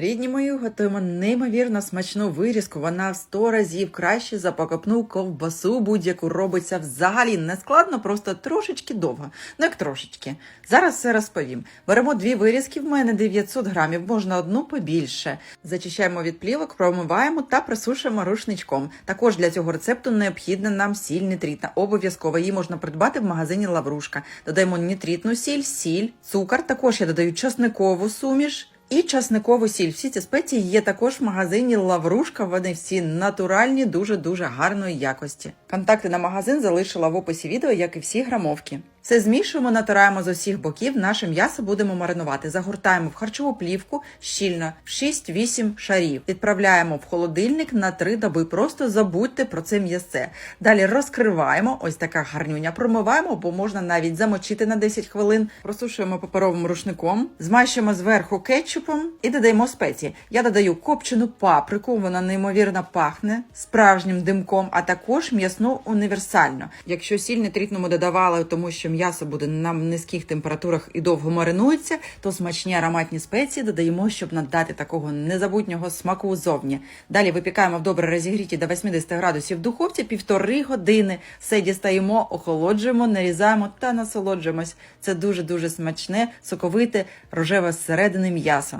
Рідні мої готуємо неймовірно смачну вирізку. Вона в 100 разів краще за покопну ковбасу будь-яку робиться взагалі не складно, просто трошечки довго. Ну як трошечки. Зараз все розповім. Беремо дві вирізки. В мене 900 грамів, можна одну побільше. Зачищаємо від плівок, промиваємо та присушуємо рушничком. Також для цього рецепту необхідна нам сіль нитритна. Обов'язково її можна придбати в магазині Лаврушка. Додаємо нитритну сіль, сіль, цукор. Також я додаю часникову суміш. І часникову сіль. Всі ці спеції є також в магазині Лаврушка. Вони всі натуральні, дуже дуже гарної якості. Контакти на магазин залишила в описі відео, як і всі грамовки. Все змішуємо, натираємо з усіх боків. Наше м'ясо будемо маринувати. Загортаємо в харчову плівку щільно в 6-8 шарів. Відправляємо в холодильник на 3 доби. Просто забудьте про це м'ясце. Далі розкриваємо. Ось така гарнюня. Промиваємо, бо можна навіть замочити на 10 хвилин. Просушуємо паперовим рушником, змащуємо зверху кетчупом і додаємо спеції. Я додаю копчену паприку, вона неймовірно пахне справжнім димком, а також м'ясну універсальну. Якщо сіль нитритному додавали, тому що м'ясо буде на низьких температурах і довго маринується, то смачні ароматні спеції додаємо, щоб надати такого незабутнього смаку зовні. Далі випікаємо в добре розігріті до 80 градусів духовці півтори години. Все дістаємо, охолоджуємо, нарізаємо та насолоджуємось. Це дуже дуже смачне, соковите, рожеве зсередини м'ясо.